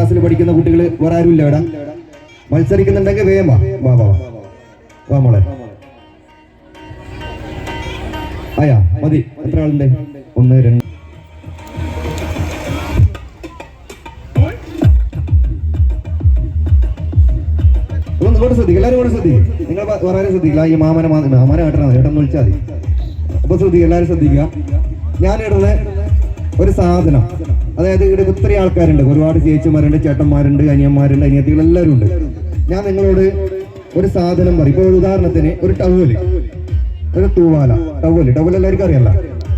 ക്ലാസ്സിൽ പഠിക്കുന്ന കുട്ടികൾ വേറെ ആരും ഇവിടെ മത്സരിക്കുന്നുണ്ടെങ്കിൽ വേഗം വാ. വാ വാ വാ. മോളെ. ആയാ മതി. എത്ര ആളുണ്ട്? ഒന്ന് രണ്ട്. ശ്രദ്ധിക്കും എല്ലാവരും ശ്രദ്ധിക്കും. നിങ്ങൾ ഈ മാമനെ മാമനെ ശ്രദ്ധിക്കുക എല്ലാവരും ഞാൻ ഇടുന്ന ഒരു സാധനം. അതായത് ഇവിടെ ഒത്തിരി ആൾക്കാരുണ്ട്. ഒരുപാട് ചേച്ചിമാരുണ്ട് ചേട്ടന്മാരുണ്ട് അനിയന്മാരുണ്ട് അനിയത്തികൾ എല്ലാവരും ഉണ്ട്. ഞാൻ നിങ്ങളോട് ഒരു സാധനം പറയും. ഇപ്പൊ ഉദാഹരണത്തിന് ഒരു ടവൽ ഒരു തൂവാല ടവൽ ടവൽ എല്ലാവർക്കും അറിയാലോ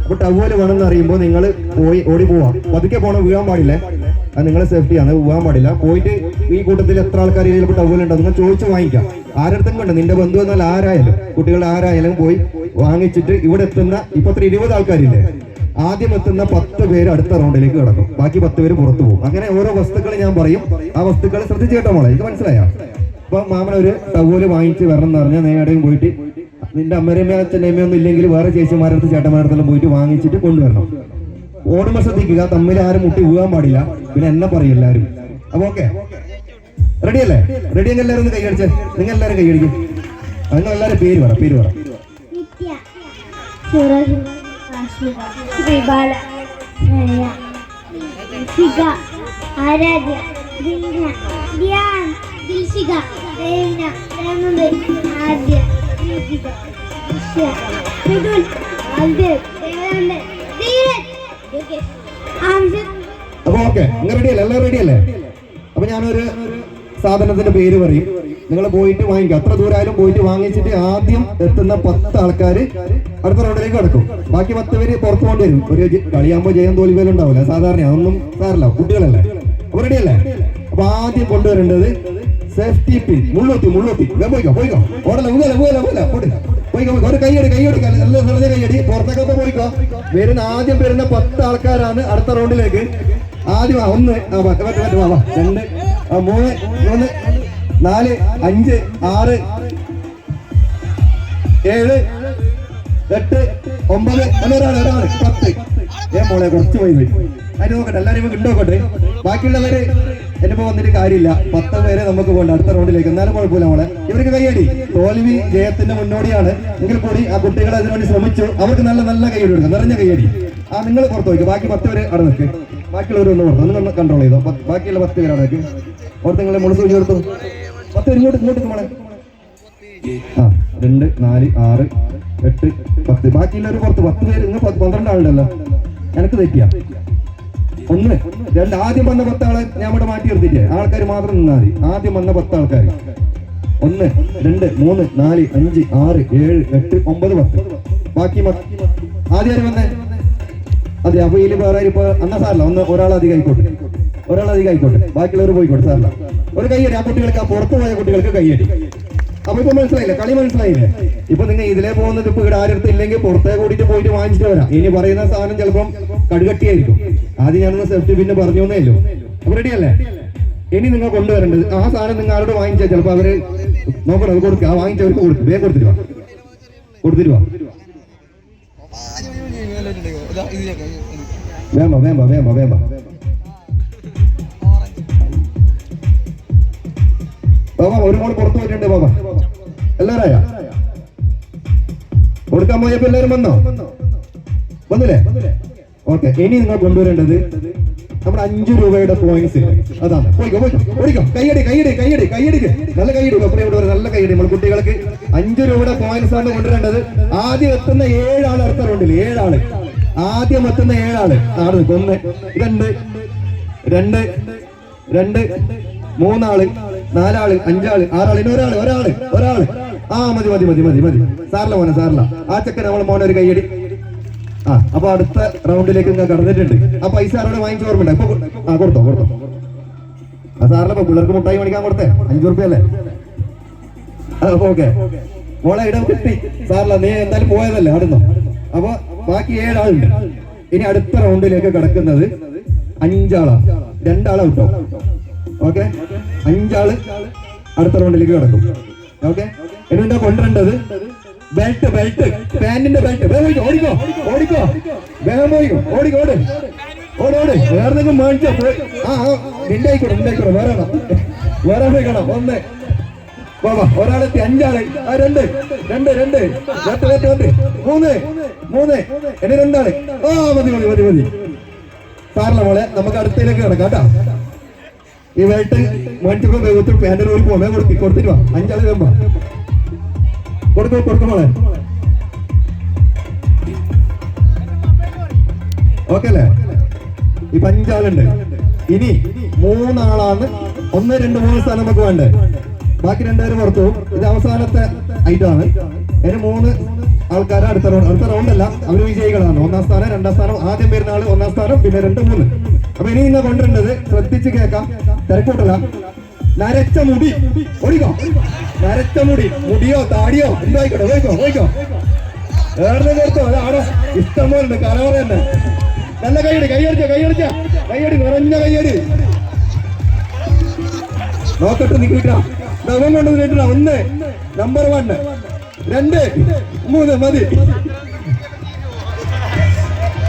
അപ്പൊ ടവൽ വേണമെന്ന് അറിയുമ്പോൾ നിങ്ങൾ പോയി ഓടി പോവാം. പതുക്കെ പോകണം വീഴാൻ പാടില്ലേ. അത് നിങ്ങളെ സേഫ്റ്റിയാണ് പോകാൻ പാടില്ല. പോയിട്ട് ഈ കൂട്ടത്തിൽ എത്ര ആൾക്കാർ ചിലപ്പോൾ ടവലുണ്ടോ നിങ്ങൾ ചോദിച്ചു വാങ്ങിക്കാം. ആരടുത്തും കണ്ടു? നിന്റെ ബന്ധു എന്നാൽ ആരായാലും കുട്ടികൾ ആരായാലും പോയി വാങ്ങിച്ചിട്ട് ഇവിടെ എത്തുന്ന ഇപ്പൊ ഇരുപത് ആൾക്കാരില്ലേ? ആദ്യം എത്തുന്ന പത്ത് പേര് അടുത്ത റൗണ്ടിലേക്ക് കിടക്കും. ബാക്കി പത്ത് പേര് പുറത്തു പോകും. അങ്ങനെ ഓരോ വസ്തുക്കൾ ഞാൻ പറയും. ആ വസ്തുക്കൾ ശ്രദ്ധിച്ചു കേട്ടോ മോളെ എനിക്ക് മനസ്സിലായോ? അപ്പൊ മാമൻ ഒരു ടവൽ വാങ്ങിച്ച് വരണം എന്ന് പറഞ്ഞാൽ നേടെയും പോയിട്ട് നിന്റെ അമ്മരമ്മ അച്ഛനമ്മ ഒന്നും ഇല്ലെങ്കിൽ വേറെ ചേച്ചിമാരടുത്ത് ചേട്ടന്മാരടുത്തെല്ലാം പോയിട്ട് വാങ്ങിച്ചിട്ട് കൊണ്ടുവരണം. ഓടുമ്പോ ശ്രദ്ധിക്കുക തമ്മിൽ ആരും മുട്ടി വീഴാൻ പാടില്ല. പിന്നെ എന്നെ പറയും എല്ലാവരും. അപ്പൊ ഓക്കെ. റെഡി അല്ലേ? റെഡി എങ്കിൽ എല്ലാവരും ഒന്ന് കൈയടിച്ചേ. നിങ്ങൾ എല്ലാവരും കൈയടിക്കും. നിങ്ങൾ എല്ലാവരും പേര് പറ പേര് പറ. ശ്രീബാല സിക ആരാധ്യ ദീന ധ്യാൻ ദിൽഷിക ദേവന പ്രേമന്ത് ആദ്യ ദീപിക അൽദേവ് ദേവനന്ദൻ ധീരൻ യോഗേഷ്. അപ്പൊ ഓക്കെ നിങ്ങൾ റെഡി അല്ലേ? എല്ലാവരും റെഡി അല്ലേ? അപ്പൊ ഞാനൊരു സാധനത്തിന്റെ പേര് പറയും. നിങ്ങൾ പോയിട്ട് വാങ്ങിക്കുക അത്ര ദൂരമായാലും പോയിട്ട് വാങ്ങിച്ചിട്ട് ആദ്യം എത്തുന്ന പത്ത് ആൾക്കാർ അടുത്ത റൗണ്ടിലേക്ക് കിടക്കും. ബാക്കി പത്ത് പേര് പുറത്തു കൊണ്ടുവരും വരും. ഒരു കളിയാകുമ്പോൾ കളിയാകുമ്പോ ജയം തോൽവിയിലും ഉണ്ടാവില്ല. സാധാരണ അതൊന്നും സാറല്ല കുട്ടികളല്ലേ? അപ്പൊ റെഡിയല്ലേ അപ്പൊ ആദ്യം കൊണ്ടുവരേണ്ടത് സേഫ്റ്റി പിൻ മുള്ളൊത്തി മുള്ളൊത്തി. പോയിക്കോ പോയിക്കോ. ഓടല പോയിക്കോ കൈയടി കൈയടി നല്ല നല്ല കൈയടി പുറത്തേക്കൊക്കെ പോയിക്കോ. വരുന്ന ആദ്യം വരുന്ന പത്ത് ആൾക്കാരാണ് അടുത്ത റൗണ്ടിലേക്ക് ആദ്യം ഒന്ന്. രണ്ട് മൂന്ന് മൂന്ന്. നാല് അഞ്ച് ആറ് ഏഴ് എട്ട് ഒമ്പത് ഒരാൾ ഒരാൾ പത്ത്. ഏ മോളെ കുറച്ച് പോയി പോയി. അതിന് നോക്കട്ടെ എല്ലാവരും ഇപ്പൊ ബാക്കിയുള്ളവര് ബാക്കിയുള്ളവര് ഇപ്പൊ വന്നിട്ട് കാര്യമില്ല. പത്ത് പേരെ നമുക്ക് പോകണ്ട അടുത്ത റൗണ്ടിലേക്ക്. എന്നാലും കുഴപ്പമില്ല മോളെ. ഇവർക്ക് കൈയടി തോൽവി ജയത്തിന്റെ മുന്നോടിയാണ്. എങ്കിൽ കൂടി ആ കുട്ടികൾ അതിനുവേണ്ടി ശ്രമിച്ചു. അവർക്ക് നല്ല നല്ല കൈയടി കൊടുക്കാം. നിറഞ്ഞ കൈയടി ആ നിങ്ങൾ പുറത്ത് വയ്ക്കും ബാക്കി പത്ത് പേര് അവിടെ നിൽക്ക്. ബാക്കിയുള്ളവരൊന്നും പുറത്ത്. ഒന്ന് കൺട്രോൾ ചെയ്തോ ബാക്കിയുള്ള പത്ത് പേര് അവിടെ നിൽക്കും. ഓർത്ത് നിങ്ങളെ മുളസ് വെച്ച് കൊടുത്തു ഇങ്ങോട്ട് ഇങ്ങോട്ട് രണ്ട് നാല് ആറ് എട്ട് പത്ത്. ബാക്കിയുള്ളവർ പുറത്ത് പത്ത് പേര് ഇന്ന് പന്ത്രണ്ട് ആളുണ്ടല്ലോ. എനിക്ക് തെറ്റിയാ. ഒന്ന് രണ്ട് ആദ്യം വന്ന പത്താളെ ഞാൻ ഇവിടെ മാറ്റി നിർത്തിയില്ലേ? ആൾക്കാർ മാത്രം നിന്നാൽ ആദ്യം വന്ന പത്ത് ആൾക്കാർ ഒന്ന് രണ്ട് മൂന്ന് നാല് അഞ്ച് ആറ് ഏഴ് എട്ട് ഒമ്പത് പത്ത്. ബാക്കി ആദ്യം ആര് വന്നേ? അതെ അപ്പൊ ഇതിൽ വേറെ ഇപ്പൊ അന്ന സാറല്ല ഒന്ന് ഒരാൾ അധികം ആയിക്കോട്ടെ. ഒരാൾ അധികം ആയിക്കോട്ടെ. ബാക്കിയുള്ളവർ പോയിക്കോട്ടെ സാറല്ല. ഒരു കൈയടി ആ കുട്ടികൾക്ക് ആ പുറത്തു പോയ കുട്ടികൾക്ക് കൈയടി അപ്പൊ ഇപ്പൊ മനസ്സിലായില്ലേ കളി മനസ്സിലായില്ലേ ഇപ്പൊ നിങ്ങൾ ഇതിലെ പോകുന്നത് ഇപ്പൊ ഇവിടെ ആരുടെ ഇല്ലെങ്കിൽ പുറത്തേ കൂടിയിട്ട് പോയിട്ട് വാങ്ങിച്ചിട്ട് വരാം ഇനി പറയുന്ന സാധനം ചിലപ്പം കടുകട്ടിയായിരിക്കും ആദ്യം ഞാനൊന്ന് സെഫ്റ്റി പിന്നെ പറഞ്ഞു എന്നേല്ലോ അപ്പൊ റെഡി അല്ലേ ഇനി നിങ്ങൾ കൊണ്ടുവരേണ്ടത് ആ സാധനം നിങ്ങൾ ആരോട് വാങ്ങിച്ചാൽ ചിലപ്പോ അവർ നോക്കണം അത് കൊടുക്കുക ആ വാങ്ങിച്ചവർക്ക് കൊടുക്കും വേഗം കൊടുത്തിട്ട് വാ കൊടുത്തിട്ട് വാ വേമ്പ വേമ്പ വേമ്പ വേമ്പ ബാബാ ഒരു മോൾ പുറത്തു പോയിട്ടുണ്ട് ബാബ. എല്ലാരായ കൊടുക്കാൻ പോയപ്പോ എല്ലാരും വന്നോ? വന്നില്ലേ? ഓക്കെ ഇനി നിങ്ങൾ കൊണ്ടുവരേണ്ടത് നമ്മുടെ അഞ്ചു രൂപയുടെ കോയിൻസ് അതാണ് പോയിക്കോ പോയിക്കോ ഓടിക്കോ. കൈയടി കൈയടി കൈയടി കൈയടിക്ക്. നല്ല കൈയടി അപ്പുറം ഇവിടെ നല്ല കൈയടി നമ്മൾ കുട്ടികൾക്ക്. അഞ്ചു രൂപയുടെ കോയിൻസ് ആണ് കൊണ്ടുവരേണ്ടത്. ആദ്യം എത്തുന്ന ഏഴാൾ അടുത്ത ഏഴാൾ. ആദ്യം എത്തുന്ന ഏഴാൾ. നിൽക്കും. ഒന്ന് രണ്ട് രണ്ട് രണ്ട് മൂന്നാൾ. നാലാൾ അഞ്ചാൾ ആറാൾ ഇനി ഒരാൾ ഒരാൾ ഒരാൾ. ആ മതി മതി മതി മതി മതി. സാറില്ല മോനെ സാറില്ല. ആ ചെക്കൻ നമ്മളെ മോനെ ഒരു കൈയടി. ആ അപ്പൊ അടുത്ത റൗണ്ടിലേക്ക് നിങ്ങൾ കടന്നിട്ടുണ്ട്. ആ പൈസ ആരോട് വാങ്ങിച്ചു ഓർമ്മയുണ്ട്? ഇപ്പൊ ആ കൊടുത്തോ കൊടുത്തോ. ആ സാറില്ല ഇപ്പൊ പിള്ളേർക്ക് മുട്ടായി മേടിക്കാൻ കൊടുത്തേ. അഞ്ചു റുപ്യ അല്ലേ? അപ്പൊ ഓക്കെ. മോളെ ഇടം കിട്ടി. സാറില്ല നീ എന്തായാലും പോയതല്ലേ അടുന്നോ അപ്പൊ ബാക്കി ഏഴാളുണ്ട്. ഇനി അടുത്ത റൗണ്ടിലേക്ക് കിടക്കുന്നത് അഞ്ചാളാ. രണ്ടാളെ വിട്ടോ ഓക്കെ? അഞ്ചാൾ അടുത്ത റൗണ്ടിലേക്ക് കിടക്കും. ഓക്കെ? എന്നിട്ട് കൊണ്ടുവരേണ്ടത്? ബെൽറ്റ് ബെൽറ്റ് പാന്റിന്റെ ബെൽറ്റ് വേഗം ഓടിക്കോ ഓടിക്കോ വേഗം പോയിക്കോ. ഓടിക്കോ ഓട്. ഓട് ഓട്. വേറെ നിങ്ങൾ മേടിച്ചോ ആ ആ നിന്റെ ആയിക്കോട്ടെ നിന്റെ ആയിക്കോട്ടെ വേറെ വേറെ പോയിക്കണം ഒന്ന് ഒരാളെത്തി അഞ്ചാൾ. ആ രണ്ട്. രണ്ട് രണ്ട്. രണ്ട് രണ്ട് രണ്ട്. മൂന്ന്. മൂന്ന്. എന്നെ രണ്ടാൾ. ആ മതി മതി മതി മതി. സാറില്ല മോളെ നമുക്ക് അടുത്തതിലേക്ക് കിടക്കാം കേട്ടോ. ഈ വേട്ട് മേടിച്ചപ്പോ വേഗത്തിൽ ഒരു പോകാൻ കൊടുത്തി കൊടുത്തിട്ട് വാ. അഞ്ചാളെ വേമ്പ കൊടുക്കോ കൊടുക്കോ മോളെ. ഓക്കെ അല്ലേ? ഇപ്പൊ അഞ്ചാളുണ്ട്. ഇനി മൂന്നാളാണ്. ഒന്ന് രണ്ട് മൂന്ന് സ്ഥലം നമുക്ക് വേണ്ടേ? ബാക്കി രണ്ടുപേരും പുറത്തു ഇത് അവസാനത്തെ ഐറ്റം ആണ്. ഇതിന് മൂന്ന് ആൾക്കാരെ അടുത്ത റൗണ്ട് അടുത്ത റൗണ്ട് അല്ല. അവർ വിജയികളാണ്. ഒന്നാം സ്ഥാനം രണ്ടാം സ്ഥാനം ആദ്യം വരുന്ന ആൾ ഒന്നാം സ്ഥാനം പിന്നെ രണ്ട് മൂന്ന്. അപ്പൊ ഇനി ഇന്ന് കൊണ്ടുവരേണ്ടത് ശ്രദ്ധിച്ച് കേൾക്കാം. തിരക്കൂട്ടല്ല നരച്ച മുടി. ഓടിക്കോ നരച്ച മുടി. മുടിയോ താടിയോ? എന്തായിക്കോട്ടെ പോയിക്കോ പോയിക്കോ. വേറെ കേൾക്കോ അതാണോ ഇഷ്ടം പോലെ കലവറ തന്നെ. നല്ല കൈയടി കൈയടിച്ച കൈയടിച്ച. കൈയടി നിറഞ്ഞ കൈയടി. നോക്കട്ടെ നിൽക്കിട്ടാ നവം കൊണ്ട് കേട്ടില്ല ഒന്ന്. നമ്പർ വൺ രണ്ട്. മൂന്ന് മതി.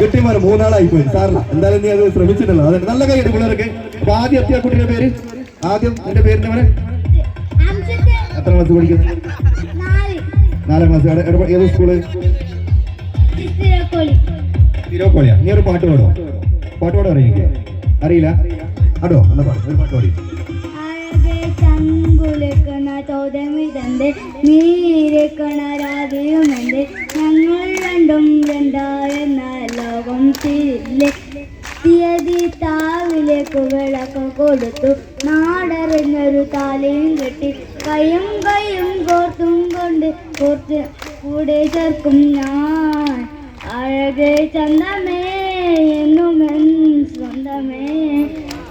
കിട്ടിമാര് മൂന്നാളായി പോയി സാറിന് എന്തായാലും നീ അത് ശ്രമിച്ചിട്ടല്ലോ അതെ നല്ല കൈയടി പിള്ളേർക്ക് അപ്പൊ ആദ്യം എത്തിയ കുട്ടിയുടെ പേര്? ആദ്യം എന്റെ പേരിന്റെ പേര് അംശത്തെ എത്ര ക്ലാസ് പഠിക്കുന്നു? നാല് ക്ലാസ് ഏത് സ്കൂൾ തിരോക്കോളിയാ നീ ഒരു പാട്ട് പാടോ പാട്ട് പാടാൻ അറിയില്ല അറിയില്ല. അടോ എന്നാ പാട്ട് ഒരു പാട്ട് പാടി. ചങ്കുലക്കണ ചോദ്യമിതന്റെ നീരക്കണ രാധയുമെന്റെ ഞങ്ങൾ താവിലേക്ക് വിളക്ക് കൊടുത്തു നാടറിഞ്ഞൊരു താലയും കെട്ടി കയ്യും കയ്യും കോർത്തും കൊണ്ട് കോർത്ത് കൂടെ ചേർക്കും ഞാൻ അഴകെ ചന്തമേ എന്നുമെൻ സ്വന്തമേ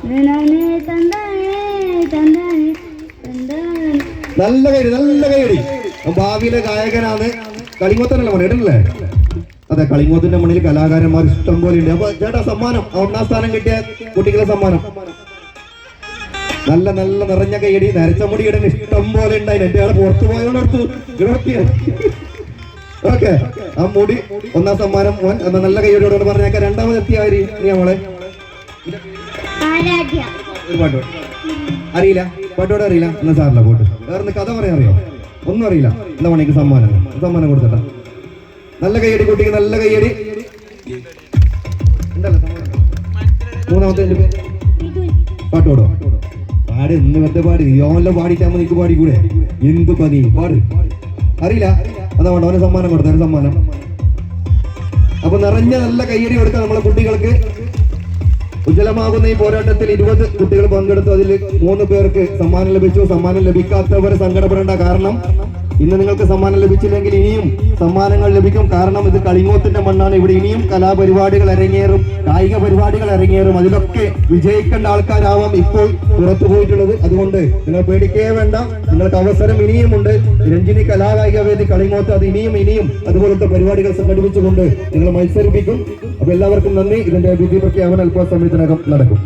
നിനനെ തന്തമേ തന്തമേ തന്തമേ നല്ല കൈയടി നല്ല കൈയടി അവൻ ഭാവിയിലെ ഗായകനാണ് കളിമോത്തനല്ലേ മോനെ ഇടല്ലേ അതെ കളിമോത്തിന്റെ മണ്ണിൽ കലാകാരന്മാർ ഇഷ്ടം പോലെ ഉണ്ട്. അപ്പൊ ചേട്ടാ സമ്മാനം. ഒന്നാം സ്ഥാനം കിട്ടിയ കുട്ടികളെ സമ്മാനം. നല്ല നല്ല നിറഞ്ഞ കൈയടി നരച്ച മുടി ഇടാൻ ഇഷ്ടം പോലെ ഉണ്ടായി എന്റെ ആളെ പുറത്തു പോയോടടുത്തു ഓക്കെ ആ മുടി ഒന്നാം സമ്മാനം. മോൻ എന്നാ നല്ല കൈയടിയോട് പറഞ്ഞേക്ക. രണ്ടാമത് എത്തിയ ആര്? നമ്മളെ മോളെ. ഒരു പാട്ട്. അറിയില്ല. പാട്ടോടെ അറിയില്ല. എന്നാ സാറില്ല പോട്ട്. വേറെ കഥ പറയാൻ അറിയോ? ഒന്നും അറിയില്ല. എന്താ പണിക്ക് സമ്മാനം? സമ്മാനം കൊടുത്തട്ട. നല്ല കൈയടി കുട്ടിക്ക് നല്ല കൈയടി. മൂന്നാമത്തെ പാട്ടോടോ? പാട് ഇന്ന് വെറുതെ പാട്. യോല പാടിയിട്ടാ നിനക്ക് പാടിക്കൂടെ? എന്ത് പനി പാട്. അറിയില്ല. അതാ വേണ്ട അവന് സമ്മാനം കൊടുത്ത സമ്മാനം. അപ്പൊ നിറഞ്ഞ നല്ല കയ്യടി കൊടുക്കാം നമ്മളെ കുട്ടികൾക്ക്. ഉജ്ജ്വലമാകുന്ന ഈ പോരാട്ടത്തിൽ ഇരുപത് കുട്ടികൾ പങ്കെടുത്തു. അതിൽ മൂന്ന് പേർക്ക് സമ്മാനം ലഭിച്ചു. സമ്മാനം ലഭിക്കാത്തവരെ സങ്കടപ്പെടേണ്ട കാരണം ഇന്ന് നിങ്ങൾക്ക് സമ്മാനം ലഭിച്ചില്ലെങ്കിൽ ഇനിയും സമ്മാനങ്ങൾ ലഭിക്കും. കാരണം ഇത് കളിങ്ങോത്തിന്റെ മണ്ണാണ്. ഇവിടെ ഇനിയും കലാപരിപാടികൾ അരങ്ങേറും. കായിക പരിപാടികൾ അരങ്ങേറും. അതിലൊക്കെ വിജയിക്കേണ്ട ആൾക്കാരാവാം ഇപ്പോൾ പുറത്തു പോയിട്ടുള്ളത്. അതുകൊണ്ട് നിങ്ങൾ പേടിക്കേ വേണ്ട. നിങ്ങൾക്ക് അവസരം ഇനിയുമുണ്ട്. രഞ്ജിനി കലാകായിക വേദി കളിങ്ങോത്ത് അത് ഇനിയും ഇനിയും അതുപോലത്തെ പരിപാടികൾ സംഘടിപ്പിച്ചുകൊണ്ട് നിങ്ങൾ മത്സരിപ്പിക്കും. അപ്പൊ എല്ലാവർക്കും നന്ദി. ഇതിന്റെ വിധി പ്രഖ്യാപനം അല്പസമയത്തിനകം നടക്കും.